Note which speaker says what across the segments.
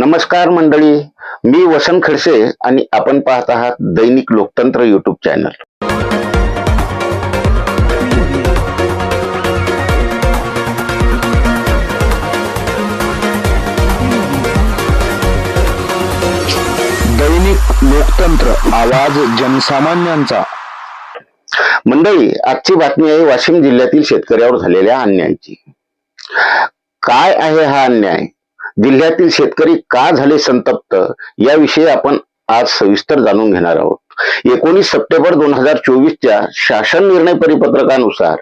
Speaker 1: नमस्कार मंडळी मी वसंत खडसे आणि आपण पाहत आहात दैनिक लोकतंत्र युट्यूब चॅनल
Speaker 2: दैनिक लोकतंत्र आवाज जनसामान्यांचा.
Speaker 1: मंडळी आजची बातमी आहे वाशिम जिल्ह्यातील शेतकऱ्यावर झालेल्या अन्यायाची. काय आहे हा अन्याय? जिल्ह्यातील शेतकरी का झाले संतप्त याविषयी आपण आज सविस्तर जाणून घेणार आहोत. एकोणीस सप्टेंबर दोन हजार चोवीसच्या शासन निर्णय परिपत्रकानुसार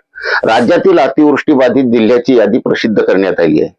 Speaker 1: राज्यातील अतिवृष्टी बाधित जिल्ह्याची यादी प्रसिद्ध करण्यात आली आहे.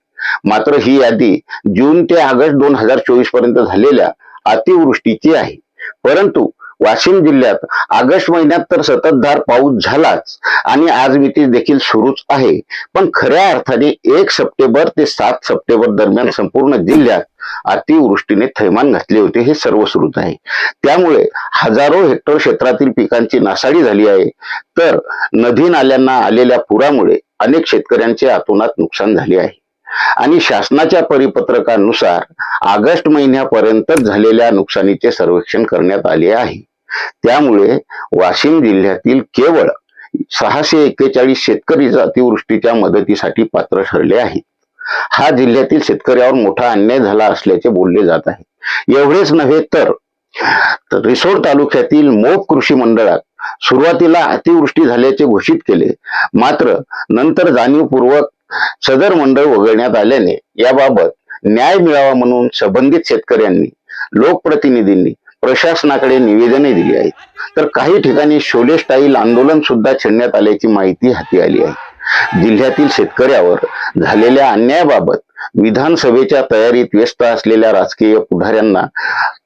Speaker 1: मात्र ही यादी जून ते ऑगस्ट दोन हजार चोवीसपर्यंत झालेल्या अतिवृष्टीची आहे. परंतु वाशिम जिल्ह्यात ऑगस्ट महिन्यात तर सततधार पाऊस झालाच आणि आज मिती देखील सुरूच आहे. पण खऱ्या अर्थाने एक सप्टेंबर ते सात सप्टेंबर दरम्यान संपूर्ण जिल्ह्यात अतिवृष्टीने थैमान घातले होते हे सर्व सुरूच आहे. त्यामुळे हजारो हेक्टर क्षेत्रातील पिकांची नासाडी झाली आहे. तर नदी नाल्यांना आलेल्या पुरामुळे अनेक शेतकऱ्यांचे अतोनात नुकसान झाले आहे. आणि शासनाच्या परिपत्रकानुसार ऑगस्ट महिन्यापर्यंत झालेल्या नुकसानीचे सर्वेक्षण करण्यात आले आहे. त्यामुळे वाशिम जिल्ह्यातील केवळ सहाशे एक्केचाळीस शेतकरी अतिवृष्टीच्या मदतीसाठी पात्र ठरले आहेत. हा जिल्ह्यातील शेतकऱ्यावर मोठा अन्याय झाला असल्याचे बोलले जात आहे. एवढेच नव्हे तर तर रिसोड तालुक्यातील मोप कृषी मंडळात सुरुवातीला अतिवृष्टी झाल्याचे घोषित केले. मात्र नंतर जाणीवपूर्वक सदर मंडळ वगळण्यात आल्याने याबाबत न्याय मिळावा म्हणून संबंधित शेतकऱ्यांनी लोकप्रतिनिधींनी प्रशासनाकडे निवेदने दिली आहेत. तर काही ठिकाणी शोले स्टाईल आंदोलन सुद्धा छेडण्यात आल्याची माहिती हाती आली आहे. जिल्ह्यातील शेतकऱ्यावर झालेल्या अन्यायाबाबत विधानसभेच्या तयारीत व्यस्त असलेल्या राजकीय पुढाऱ्यांना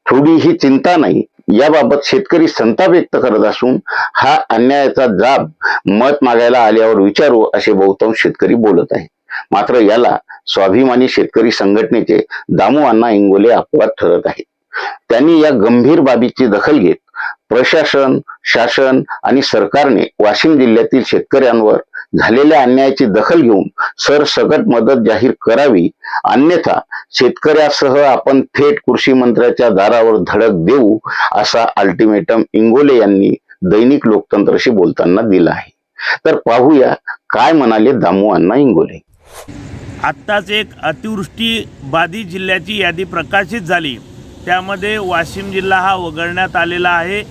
Speaker 1: थोडीही चिंता नाही याबाबत शेतकरी संताप व्यक्त करत असून हा अन्यायाचा जाब मत मागायला आल्यावर विचारू असे बहुतांश शेतकरी बोलत आहेत. मात्र याला स्वाभिमानी शेतकरी संघटनेचे दामू अण्णा इंगोले अपवाद ठरत आहेत. त्यांनी या गंभीर बाबीची दखल घेत प्रशासन शासन आणि सरकारने वाशिम जिल्ह्यातील शेतकऱ्यांवर झालेल्या अन्यायाची दखल घेऊन सरसकट मदत जाहीर करावी अन्यथा शेतकऱ्यासह आपण थेट कृषी मंत्र्याच्या दारावर धडक देऊ असा अल्टिमेटम इंगोले यांनी दैनिक लोकतंत्रशी बोलताना दिला आहे. तर पाहूया काय म्हणाले दामू अण्णा इंगोले.
Speaker 3: आत्ताच एक अतिवृष्टी बाधित जिल्ह्याची यादी प्रकाशित झाली. त्यामध्ये वाशिम जिल्हा हा वगळण्यात आलेला आहे.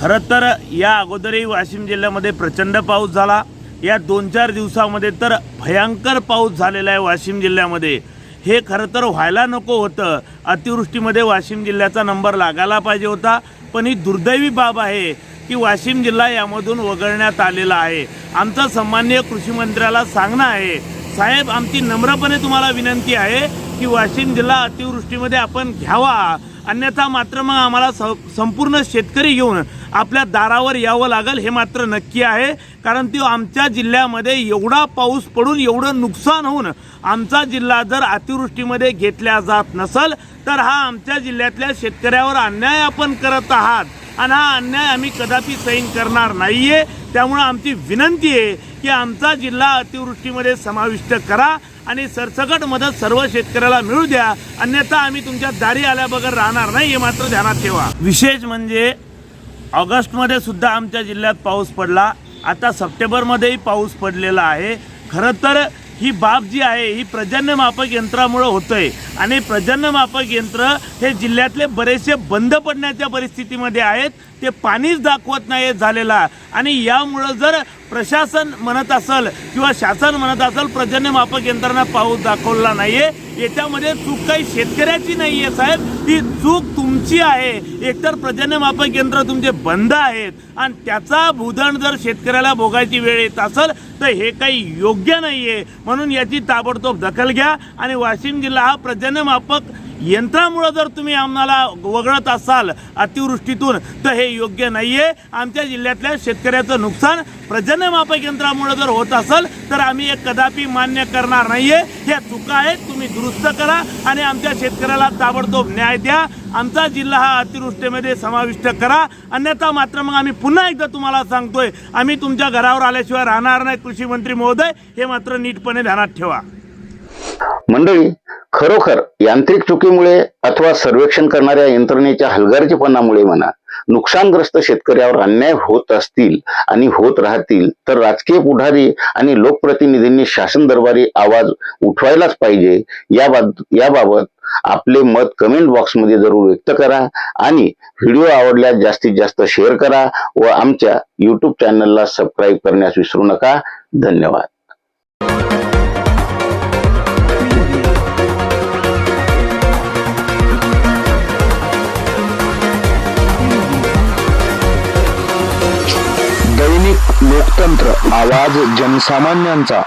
Speaker 3: खरं तर या अगोदरही वाशिम जिल्ह्यामध्ये प्रचंड पाऊस झाला. या दोन चार दिवसामध्ये तर भयंकर पाऊस झालेला आहे वाशिम जिल्ह्यामध्ये. हे खरं तर व्हायला नको होतं. अतिवृष्टीमध्ये वाशिम जिल्ह्याचा नंबर लागायला पाहिजे होता. पण ही दुर्दैवी बाब आहे. की वाशिम जिल्हा यामधून वगळण्यात आलेला आहे. आमचं सन्मान्य कृषी मंत्र्याला सांगणं आहे. साहेब आमची नम्रपणे तुम्हाला विनंती आहे की वाशिम जिल्हा अतिवृष्टीमध्ये आपण घ्यावा. अन्यथा मात्र मग आम्हाला स संपूर्ण शेतकरी घेऊन आपल्या दारावर यावं लागेल हे मात्र नक्की आहे. कारण ती आमच्या जिल्ह्यामध्ये एवढा पाऊस पडून एवढं नुकसान होऊन आमचा जिल्हा जर अतिवृष्टीमध्ये घेतला जात नसल तर हा आमच्या जिल्ह्यातल्या शेतकऱ्यावर अन्याय आपण करत आहात. आणि हा अन्याय आम्ही कदापि सहन करणार नाही आहे त्यामुळं आमची विनंती आहे की आमचा जिल्हा अतिवृष्टीमध्ये समाविष्ट करा आणि सरसकट मदत सर्व शेतकऱ्याला मिळू द्या. अन्यथा आम्ही तुमच्या दारी आल्याबगर राहणार नाही हे मात्र ध्यानात ठेवा. विशेष म्हणजे ऑगस्टमध्ये सुद्धा आमच्या जिल्ह्यात पाऊस पडला. आता सप्टेंबरमध्येही पाऊस पडलेला आहे. खरं तर ही बाब जी आहे ही प्रजन्यमापक यंत्रामुळं होतंय. आणि प्रजन्यमापक यंत्र हे जिल्ह्यातले बरेचसे बंद पडण्याच्या परिस्थितीमध्ये आहेत. ते पाणीच दाखवत नाही झालेला. आणि यामुळं जर प्रशासन म्हणत असेल किंवा शासन म्हणत असेल प्रजन्यमापक यंत्रणा पाऊस दाखवला नाहीये. याच्यामध्ये चूक काही शेतकऱ्याची नाही आहे साहेब. ती चूक तुमची आहे. एकतर पर्जन्यमापक यंत्र तुमचे बंद आहेत. आणि त्याचा भूदण जर शेतकऱ्याला भोगायची वेळ येत असेल तर हे काही योग्य नाही आहे म्हणून याची ताबडतोब दखल घ्या. आणि वाशिम जिल्हा हा प्रजन्यमापक यंत्रामुळं जर तुम्ही आम्हाला वगळत असाल अतिवृष्टीतून तर हे योग्य नाहीये. आमच्या जिल्ह्यातल्या शेतकऱ्याचं नुकसान प्रजन्यमापक यंत्रामुळं जर होत असेल तर आम्ही हे कदापि मान्य करणार नाहीये. ह्या चुका आहेत तुम्ही दुरुस्त करा आणि आमच्या शेतकऱ्याला ताबडतोब न्याय द्या. आमचा जिल्हा हा अतिवृष्टीमध्ये समाविष्ट करा. अन्यथा मात्र मग आम्ही पुन्हा एकदा तुम्हाला सांगतोय आम्ही तुमच्या घरावर आल्याशिवाय राहणार नाही कृषी मंत्री महोदय. हे मात्र नीटपणे ध्यानात ठेवा.
Speaker 1: मंडळी खरोखर यांत्रिक चुकीमुळे अथवा सर्वेक्षण करणाऱ्या यंत्रणेच्या हलगर्जीपणामुळे म्हणा नुकसानग्रस्त शेतकऱ्यावर अन्याय होत असतील आणि होत राहतील तर राजकीय पुढारी आणि लोकप्रतिनिधींनी शासन दरबारी आवाज उठवायलाच पाहिजे. याबाबत याबाबत आपले मत कमेंट बॉक्समध्ये जरूर व्यक्त करा आणि व्हिडिओ आवडल्यास जास्तीत जास्त शेअर करा व आमच्या युट्यूब चॅनलला सबस्क्राईब करण्यास विसरू नका. धन्यवाद.
Speaker 2: आवाज जनसामान्यांचा.